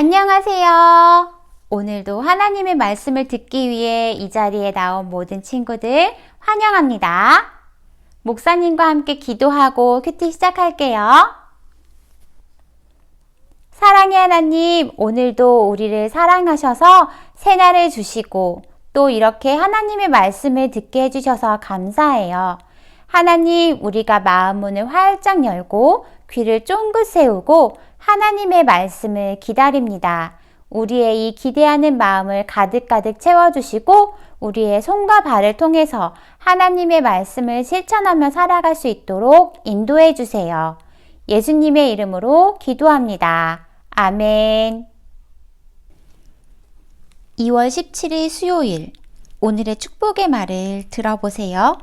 안녕하세요. 오늘도 하나님의 말씀을 듣기 위해 이 자리에 나온 모든 친구들 환영합니다. 목사님과 함께 기도하고 큐티 시작할게요. 사랑의 하나님, 오늘도 우리를 사랑하셔서 새날을 주시고 또 이렇게 하나님의 말씀을 듣게 해주셔서 감사해요. 하나님, 우리가 마음 문을 활짝 열고 귀를 쫑긋 세우고 하나님의 말씀을 기다립니다. 우리의 이 기대하는 마음을 가득가득 채워주시고 우리의 손과 발을 통해서 하나님의 말씀을 실천하며 살아갈 수 있도록 인도해 주세요. 예수님의 이름으로 기도합니다. 아멘. 2월 17일 수요일 오늘의 축복의 말을 들어보세요.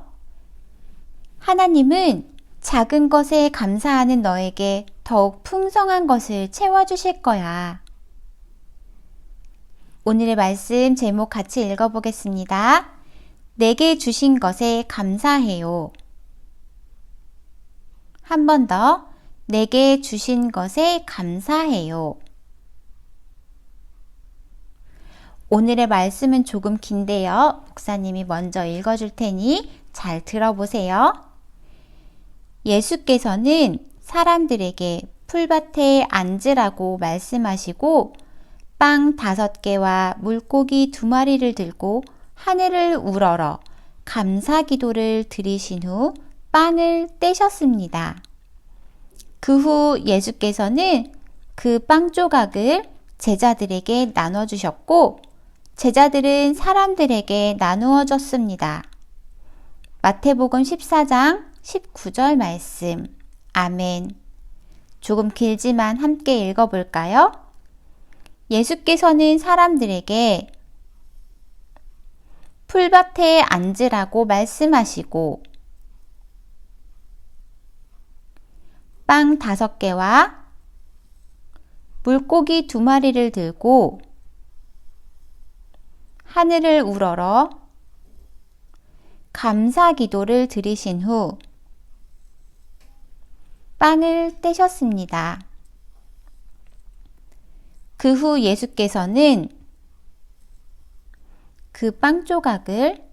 하나님은 작은 것에 감사하는 너에게 더욱 풍성한 것을 채워주실 거야. 오늘의 말씀 제목 같이 읽어보겠습니다. 내게 주신 것에 감사해요. 한 번 더. 내게 주신 것에 감사해요. 오늘의 말씀은 조금 긴데요. 목사님이 먼저 읽어줄 테니 잘 들어보세요. 예수께서는 사람들에게 풀밭에 앉으라고 말씀하시고 빵 다섯 개와 물고기 두 마리를 들고 하늘을 우러러 감사 기도를 드리신 후 빵을 떼셨습니다. 그 후 예수께서는 그 빵 조각을 제자들에게 나눠주셨고 제자들은 사람들에게 나누어 줬습니다. 마태복음 14장 19절 말씀. 아멘. 조금 길지만 함께 읽어볼까요? 예수께서는 사람들에게 풀밭에 앉으라고 말씀하시고 빵 다섯 개와 물고기 두 마리를 들고 하늘을 우러러 감사 기도를 드리신 후 빵을 떼셨습니다. 그 후 예수께서는 그 빵 조각을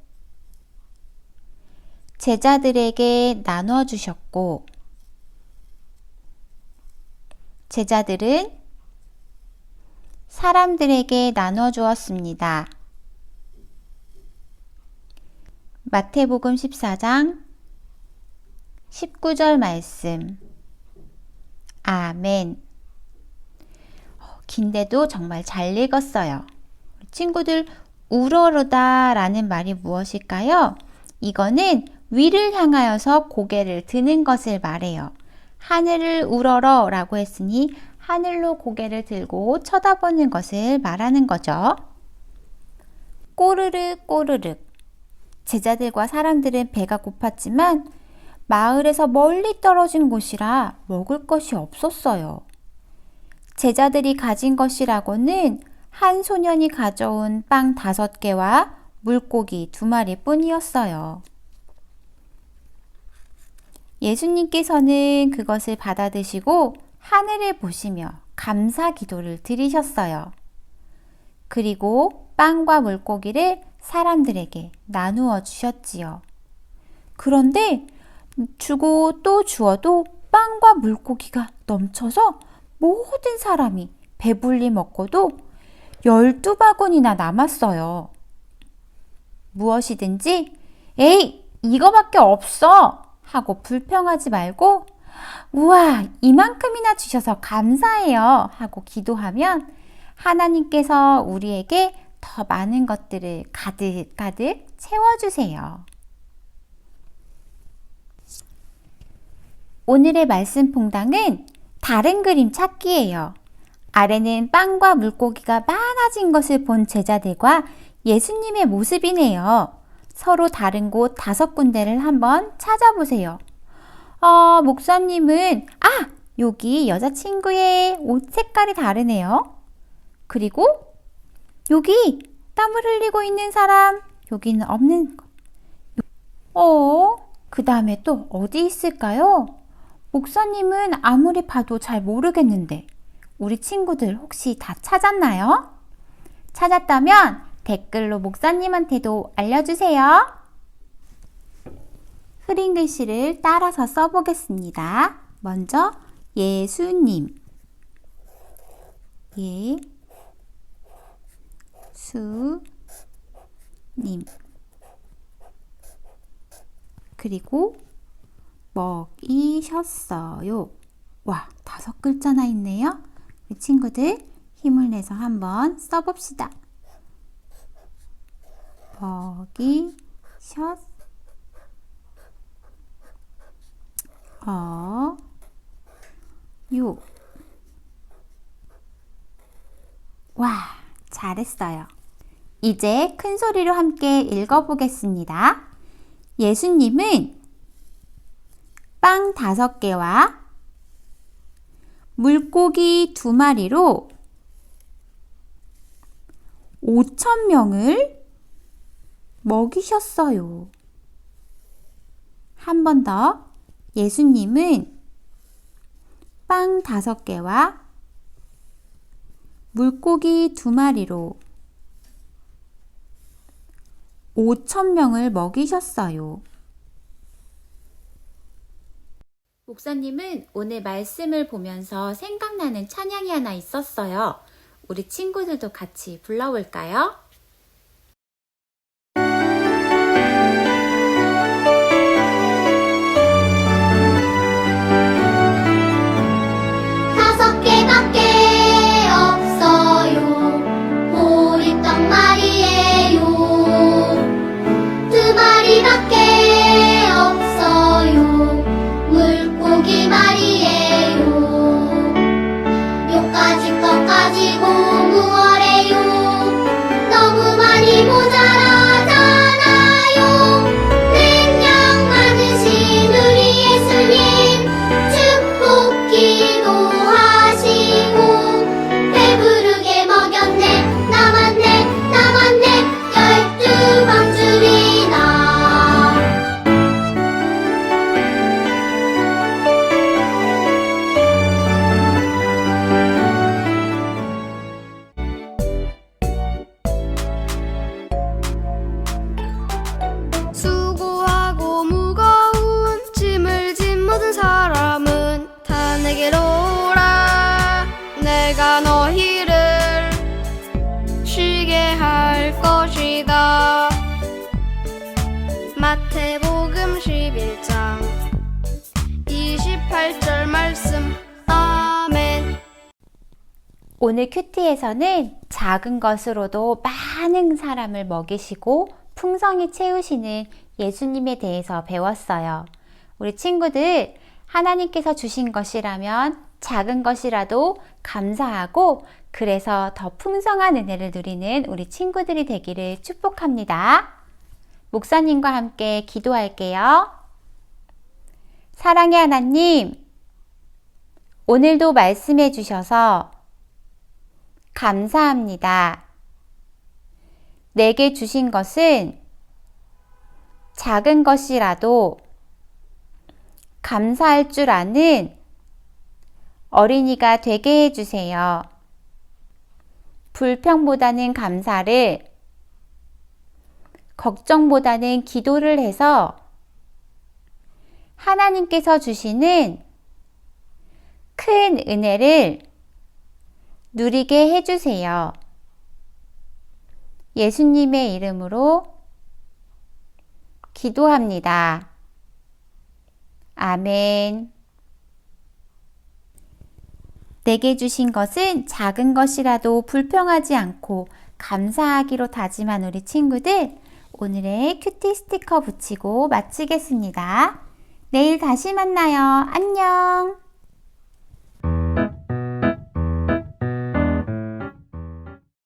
제자들에게 나눠 주셨고, 제자들은 사람들에게 나눠 주었습니다. 마태복음 14장 19절 말씀. 아멘. 어, 긴데도 정말 잘 읽었어요. 친구들, 우러르다 라는 말이 무엇일까요? 이거는 위를 향하여서 고개를 드는 것을 말해요. 하늘을 우러러 라고 했으니 하늘로 고개를 들고 쳐다보는 것을 말하는 거죠. 꼬르륵 꼬르륵. 제자들과 사람들은 배가 고팠지만 마을에서 멀리 떨어진 곳이라 먹을 것이 없었어요. 제자들이 가진 것이라고는 한 소년이 가져온 빵 다섯 개와 물고기 두 마리 뿐이었어요. 예수님께서는 그것을 받아 드시고 하늘을 보시며 감사 기도를 드리셨어요. 그리고 빵과 물고기를 사람들에게 나누어 주셨지요. 그런데 주고 또 주어도 빵과 물고기가 넘쳐서 모든 사람이 배불리 먹고도 열두 바구니나 남았어요. 무엇이든지, 에이, 이거밖에 없어! 하고 불평하지 말고, 우와, 이만큼이나 주셔서 감사해요! 하고 기도하면 하나님께서 우리에게 더 많은 것들을 가득가득 채워주세요. 오늘의 말씀 퐁당은 다른 그림 찾기예요. 아래는 빵과 물고기가 많아진 것을 본 제자들과 예수님의 모습이네요. 서로 다른 곳 다섯 군데를 한번 찾아보세요. 어, 목사님은, 아! 여기 여자친구의 옷 색깔이 다르네요. 그리고 여기 땀을 흘리고 있는 사람, 여기는 없는 거. 어, 그 다음에 또 어디 있을까요? 목사님은 아무리 봐도 잘 모르겠는데 우리 친구들 혹시 다 찾았나요? 찾았다면 댓글로 목사님한테도 알려주세요. 흐린 글씨를 따라서 써보겠습니다. 먼저 예수님 예 수, 님. 그리고 먹이셨어요. 와, 다섯 글자나 있네요. 우리 친구들 힘을 내서 한번 써봅시다. 먹이셨, 어, 요. 와, 잘했어요. 이제 큰 소리로 함께 읽어보겠습니다. 예수님은 빵 다섯 개와 물고기 두 마리로 5천 명을 먹이셨어요. 한 번 더. 예수님은 빵 다섯 개와 물고기 두 마리로 5천 명을 먹이셨어요. 목사님은 오늘 말씀을 보면서 생각나는 찬양이 하나 있었어요. 우리 친구들도 같이 불러볼까요? 너희를 쉬게 할 것이다. 마태복음 11장 28절 말씀. 아멘. 오늘 큐티에서는 작은 것으로도 많은 사람을 먹이시고 풍성히 채우시는 예수님에 대해서 배웠어요. 우리 친구들, 하나님께서 주신 것이라면 작은 것이라도 감사하고 그래서 더 풍성한 은혜를 누리는 우리 친구들이 되기를 축복합니다. 목사님과 함께 기도할게요. 사랑의 하나님, 오늘도 말씀해 주셔서 감사합니다. 내게 주신 것은 작은 것이라도 감사할 줄 아는 어린이가 되게 해주세요. 불평보다는 감사를, 걱정보다는 기도를 해서 하나님께서 주시는 큰 은혜를 누리게 해주세요. 예수님의 이름으로 기도합니다. 아멘. 내게 주신 것은 작은 것이라도 불평하지 않고 감사하기로 다짐한 우리 친구들, 오늘의 큐티 스티커 붙이고 마치겠습니다. 내일 다시 만나요. 안녕.